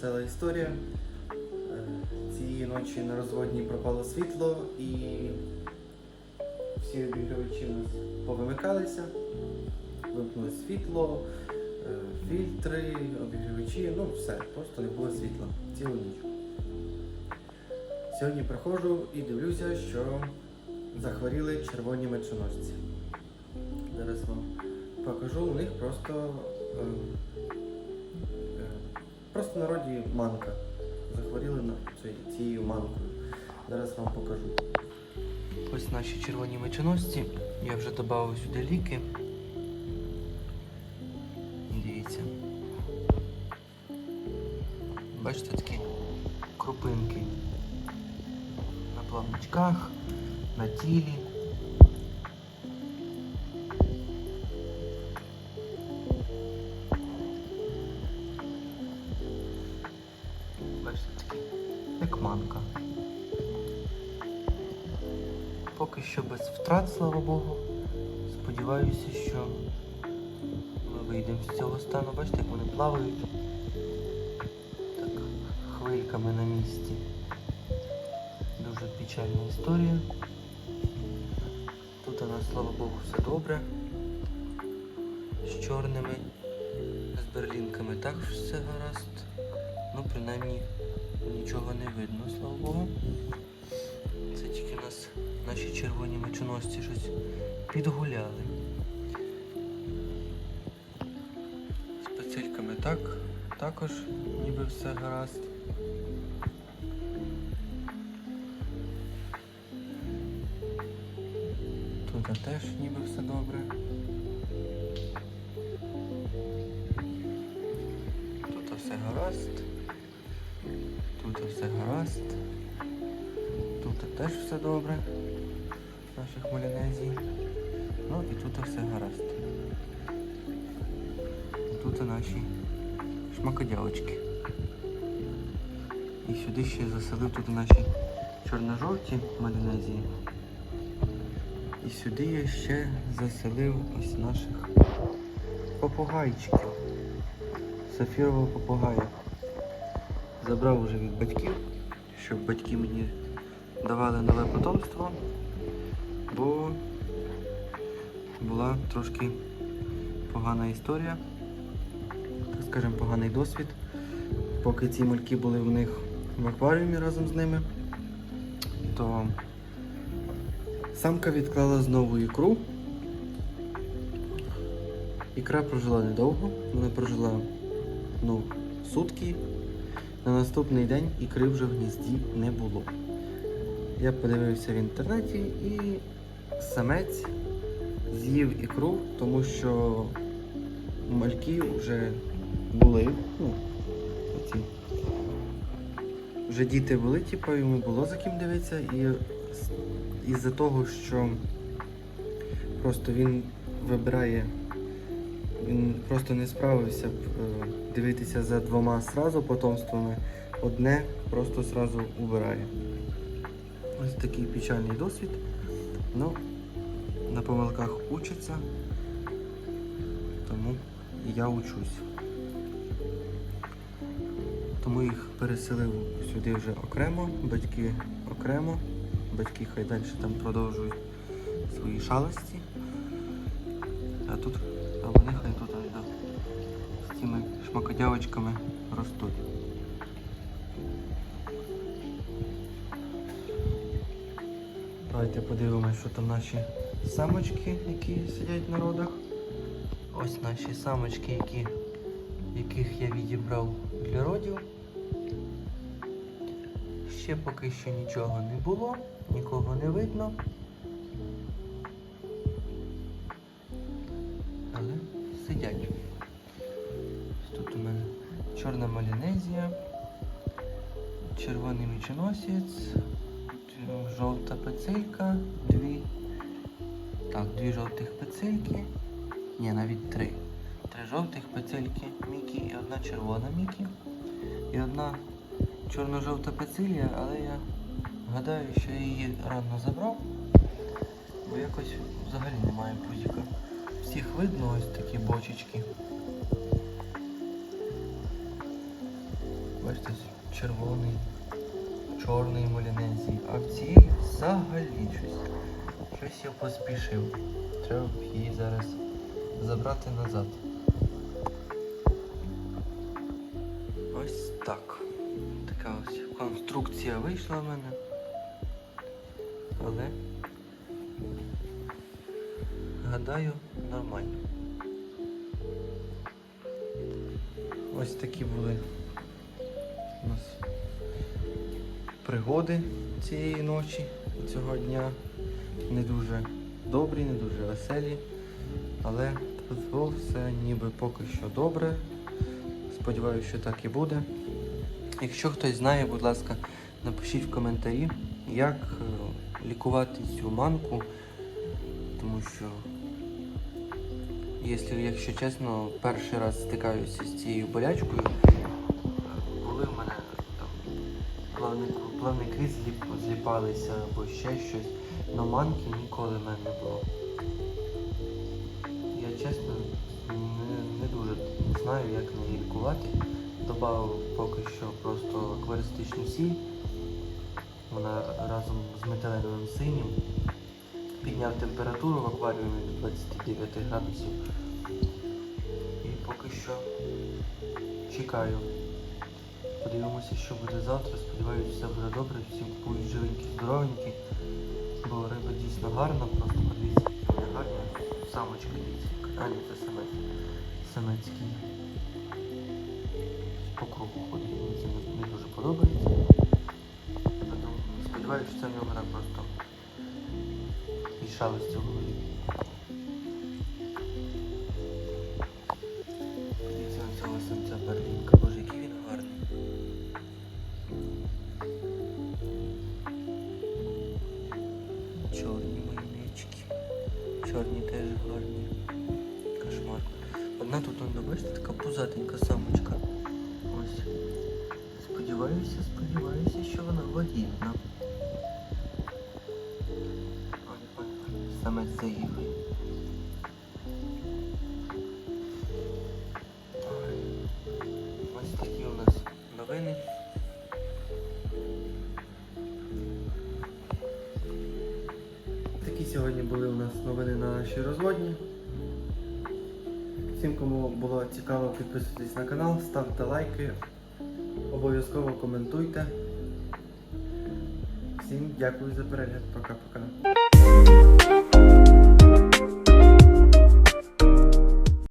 весела історія. Е, Цієї ночі на розводній пропало світло і всі обігрівачі у нас повимикалися. Вимкнули світло, е, фільтри, обігрівачі, ну все, просто не було світла цілу ніч. Сьогодні приходжу і дивлюся, що захворіли червоні мечоносці. Зараз вам покажу, у них просто, е, просто в народі манка. Захворіли на цією манкою. Зараз вам покажу. Ось наші червоні мечоносці. Я вже додав сюди ліки. Дивіться. Бачите такі крупинки на плавничках, на тілі. Поки що без втрат, слава Богу. Сподіваюся, що ми вийдемо з цього стану. Бачите, як вони плавають так, хвильками на місці. Дуже печальна історія. Тут у нас, слава Богу, все добре. З чорними, з берлінками також все гаразд. Ну, принаймні, нічого не видно, слава Богу. Це тільки у нас наші червоні мечоносці щось підгуляли. З пецельками так, також ніби все гаразд. Тут теж ніби все добре. Тут все гаразд. Тут все гаразд. Тут теж все добре. Наших малінезій. Ну і тут все гаразд. Тут наші шмакодявочки. І сюди ще заселив тут наші чорно-жовті малінезії. І сюди я ще заселив ось наших попугайчиків. Сафірового попугая. Забрав уже від батьків, щоб батьки мені давали нове потомство, бо була трошки погана історія, так скажемо, поганий досвід. Поки ці мальки були в них в акваріумі разом з ними, то самка відклала знову ікру. Ікра прожила недовго, вона прожила ну, сутки. На наступний день ікри вже в гнізді не було. Я подивився в інтернеті і самець з'їв ікру, тому що мальки вже були. Ну, оці. Вже діти були, типу, йому було за ким дивитися, і із-за того, що просто він вибирає, він просто не справився е, дивитися за двома сразу потомствами, одне просто сразу убирає. Ось такий печальний досвід. Ну, на помилках учаться, тому я учусь. Тому їх переселив сюди вже окремо, батьки окремо. Батьки хай далі там продовжують свої шалості. А тут, а вони хай тут ось, да, з цими шмакодявочками ростуть. Давайте подивимось, що там наші самочки, які сидять на родах. Ось наші самочки, які, яких я відібрав для родів. Ще поки що нічого не було, нікого не видно. Але сидять. Тут у мене чорна малінезія, червоний мічоносець, жовта пецелька, дві. Так, дві жовтих пецельки. Ні, навіть три. Три жовтих пецельки Мікі і одна червона Мікі. І одна чорно-жовта пецилія, але я гадаю, що я її рано забрав, бо якось взагалі немає пузіка. Всіх видно ось такі бочечки. бачите, червоний, чорний малінезій. А в цій взагалі щось. Щось я поспішив. Треба б її зараз забрати назад. Ось так. Така ось конструкція вийшла в мене. Але гадаю, нормально. Ось такі були у нас пригоди цієї ночі, цього дня. Не дуже добрі, не дуже веселі. Але все ніби поки що добре. Сподіваюся, що так і буде. Якщо хтось знає, будь ласка, напишіть в коментарі, як е, лікувати цю манку, тому що, якщо, якщо чесно, перший раз стикаюся з цією болячкою, коли в мене плавники зліп, зліпалися або ще щось, но манки ніколи в мене не було. Я чесно не, не дуже знаю, як неї лікувати. Добавив поки що просто акваристичну сіль. Вона разом з метиленовим синім. Підняв температуру в акваріумі до 29 градусів. І поки що чекаю. Подивимося, що буде завтра. Сподіваюся, все буде добре. Всі будуть живенькі, здоровенькі. Бо риба дійсно гарна, просто подивіться, які гарна. Самочка дивіться. Ні, це самець. Самецький. По кругу ходить, мені це не, не дуже подобається. Сподіваюся, що це в нього так просто і шалості в голові. Одна тут, он, бачите, така пузатенька самочка. Ось. Сподіваюся, сподіваюся, що вона вагітна. Саме заїхає. Ось такі у нас новини. Такі сьогодні були у нас новини на нашій розводні. Всім, кому було цікаво, підписуйтесь на канал, ставте лайки, обов'язково коментуйте. Всім дякую за перегляд. Пока-пока.